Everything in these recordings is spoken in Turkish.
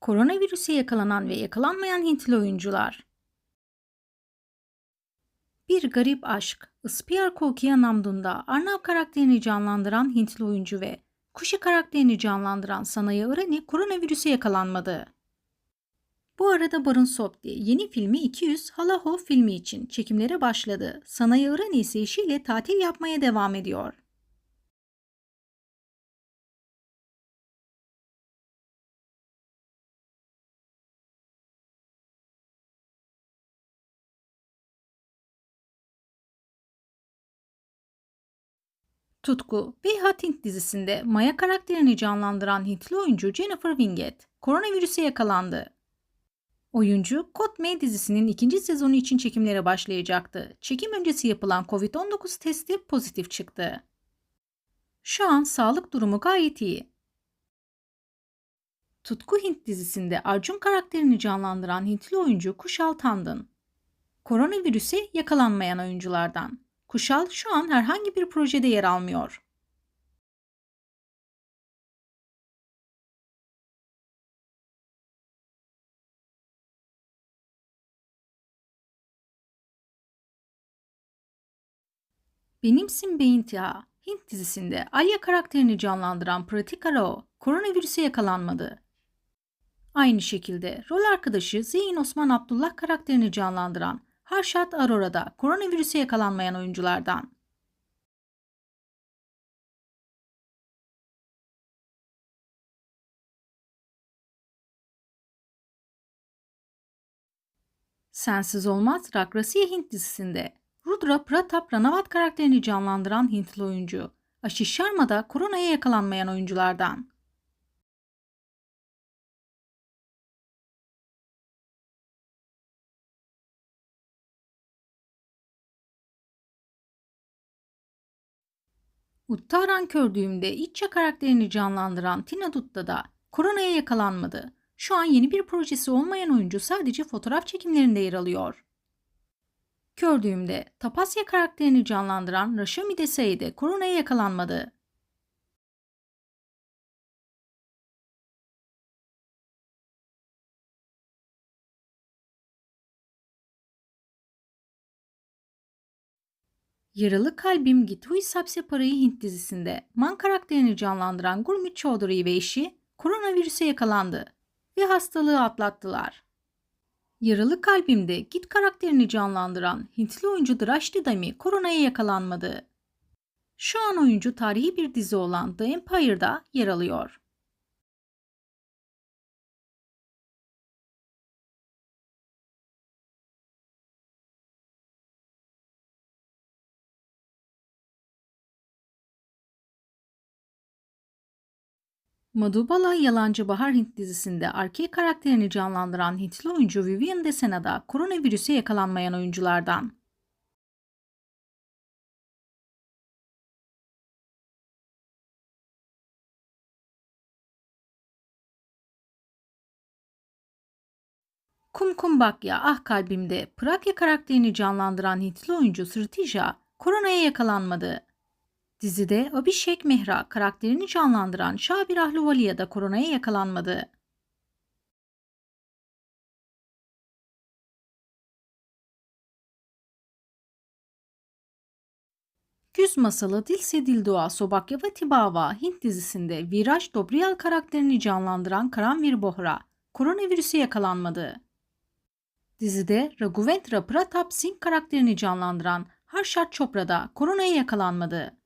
Koronavirüse yakalanan ve yakalanmayan Hintli oyuncular. Bir Garip Aşk, Ispiyar Kokiya Namdun'da Arnav karakterini canlandıran Hintli oyuncu ve Kuşi karakterini canlandıran Sanaya Irani koronavirüse yakalanmadı. Bu arada Barın Sopti yeni filmi 200 Halaho filmi için çekimlere başladı. Sanaya Irani ise eşiyle tatil yapmaya devam ediyor. Tutku ve Hint dizisinde Maya karakterini canlandıran Hintli oyuncu Jennifer Winget koronavirüse yakalandı. Oyuncu, Code May dizisinin ikinci sezonu için çekimlere başlayacaktı. Çekim öncesi yapılan COVID-19 testi pozitif çıktı. Şu an sağlık durumu gayet iyi. Tutku Hint dizisinde Arjun karakterini canlandıran Hintli oyuncu Kushal Tandon. Koronavirüse yakalanmayan oyunculardan. Kuşal şu an herhangi bir projede yer almıyor. Benimsin Beyintiha, Hint dizisinde Alya karakterini canlandıran Pratika Rao koronavirüse yakalanmadı. Aynı şekilde rol arkadaşı Zeyn Osman Abdullah karakterini canlandıran Harşat Arora'da koronavirüse yakalanmayan oyunculardan. Sensiz Olmaz Rakrasiye Hint dizisinde Rudra Pratap Ranavat karakterini canlandıran Hintli oyuncu. Ashish Sharma da koronaya yakalanmayan oyunculardan. Uttaran Kördüğüm'de İtça karakterini canlandıran Tina Dutta da koronaya yakalanmadı. Şu an yeni bir projesi olmayan oyuncu sadece fotoğraf çekimlerinde yer alıyor. Kördüğümde Tapasya karakterini canlandıran Rashmi Desai de koronaya yakalanmadı. Yaralı Kalbim Githui Sapse Parayı Hint dizisinde Man karakterini canlandıran Gurmit Chaudhary ve eşi koronavirüse yakalandı ve hastalığı atlattılar. Yaralı Kalbim'de Git karakterini canlandıran Hintli oyuncu Drashti Dami koronaya yakalanmadı. Şu an oyuncu tarihi bir dizi olan The Empire'da yer alıyor. Madhubala Yalancı Bahar Hint dizisinde erkek karakterini canlandıran Hintli oyuncu Vivian Desena da koronavirüse yakalanmayan oyunculardan. Kum Kum Bakya Ah Kalbimde Prakya karakterini canlandıran Hintli oyuncu Sırtija koronaya yakalanmadı. Dizide Abhishek Mehra karakterini canlandıran Şabir Ahluvaliya da koronaya yakalanmadı. Güz Masalı Dilse Dildua Sobakyava Tibava Hint dizisinde Viraj Dobriyal karakterini canlandıran Karanvir Bohra koronavirüse yakalanmadı. Dizide Raghuventra Pratap Singh karakterini canlandıran Harshad Chopra da koronaya yakalanmadı.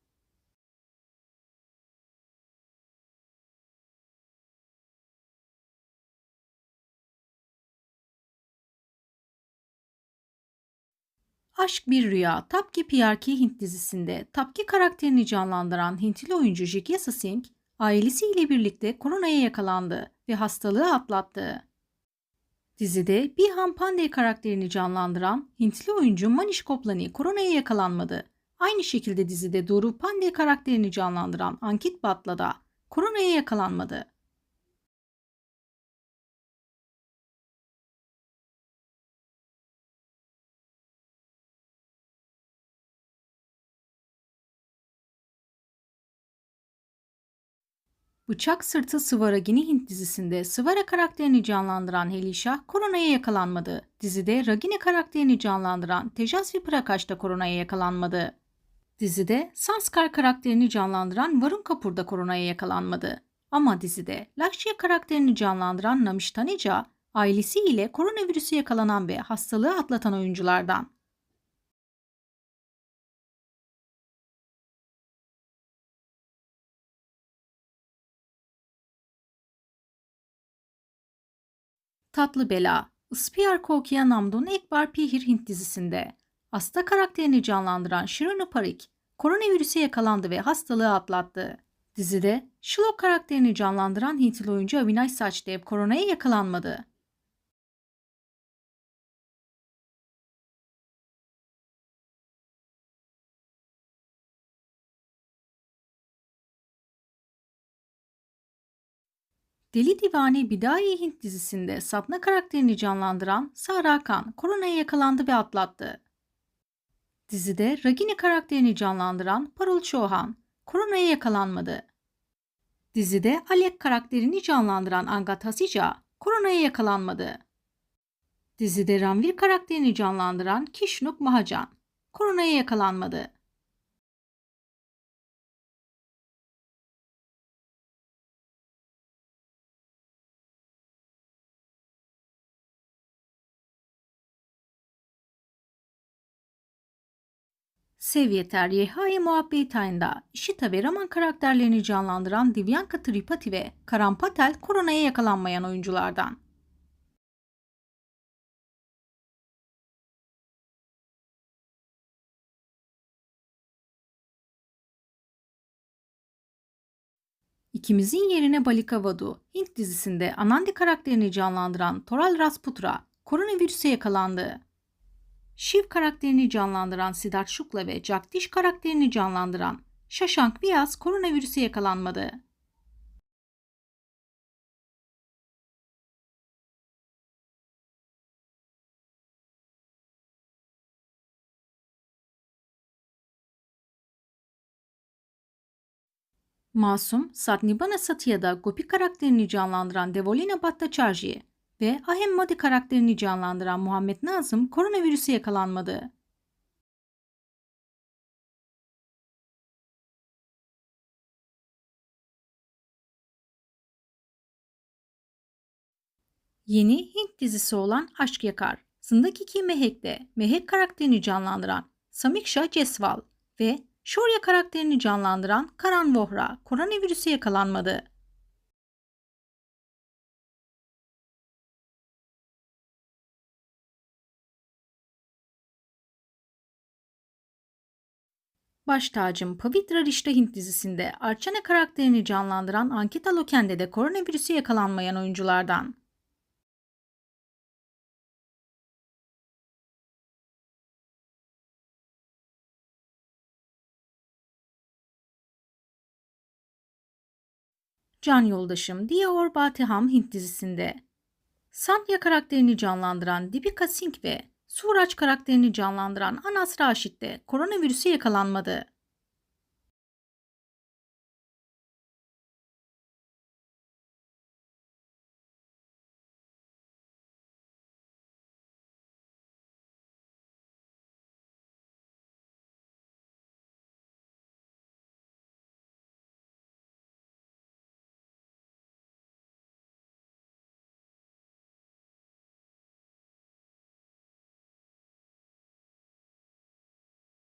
Aşk Bir Rüya, Tapki PRK Hint dizisinde Tapki karakterini canlandıran Hintli oyuncu Jigyasa Singh, ailesiyle birlikte koronaya yakalandı ve hastalığı atlattı. Dizide Bihan Pandey karakterini canlandıran Hintli oyuncu Manish Koplani koronaya yakalanmadı. Aynı şekilde dizide Duru Pandey karakterini canlandıran Ankit Batla da koronaya yakalanmadı. Bıçak Sırtı Sıvaragini Hint dizisinde Sıvara karakterini canlandıran Helisha koronaya yakalanmadı. Dizide Ragini karakterini canlandıran Tejasvi Prakash da koronaya yakalanmadı. Dizide Sanskar karakterini canlandıran Varun Kapoor da koronaya yakalanmadı. Ama dizide Lakshya karakterini canlandıran Namish Taneja, ailesiyle koronavirüsü yakalanan ve hastalığı atlatan oyunculardan. Tatlı Bela, Ispiyar Kokiya Namdun Ekbar Pihir Hint dizisinde Asta karakterini canlandıran Shironu Parik, koronavirüse yakalandı ve hastalığı atlattı. Dizide Shlok karakterini canlandıran Hintli oyuncu Avinash Sachdev koronaya yakalanmadı. Deli Divane Bidai Hint dizisinde Sapna karakterini canlandıran Sara Khan koronaya yakalandı ve atlattı. Dizide Ragini karakterini canlandıran Parul Chauhan koronaya yakalanmadı. Dizide Alek karakterini canlandıran Angat Hasija koronaya yakalanmadı. Dizide Ranvir karakterini canlandıran Kishnuk Mahajan koronaya yakalanmadı. Sev Yeter Yehai Muhabbetay'ında Ishita ve Raman karakterlerini canlandıran Divyanka Tripathi ve Karan Patel koronaya yakalanmayan oyunculardan. İkimizin yerine Balika Vadu, Hint dizisinde Anandi karakterini canlandıran Toral Rasputra koronavirüse yakalandı. Shiv karakterini canlandıran Siddharth Shukla ve Jagdish karakterini canlandıran Shashank Vyas koronavirüse yakalanmadı. Masum, Satnibana Satya'da Gopi karakterini canlandıran Devolina Bhattacharjee ve Ahem Madi karakterini canlandıran Muhammed Nazım koronavirüse yakalanmadı. Yeni Hint dizisi olan Aşk Yakar, Zındaki Mehek'te Mehek karakterini canlandıran Samiksha Jeswal ve Shorya karakterini canlandıran Karan Vohra koronavirüse yakalanmadı. Baş tacım Pavitra Rişta Hint dizisinde Archana karakterini canlandıran Ankita Lokende de koronavirüsü yakalanmayan oyunculardan. Can yoldaşım Diyor Batiham Hint dizisinde. Sandhya karakterini canlandıran Deepika Singh ve Suraj karakterini canlandıran Anas Raşit de koronavirüse yakalanmadı.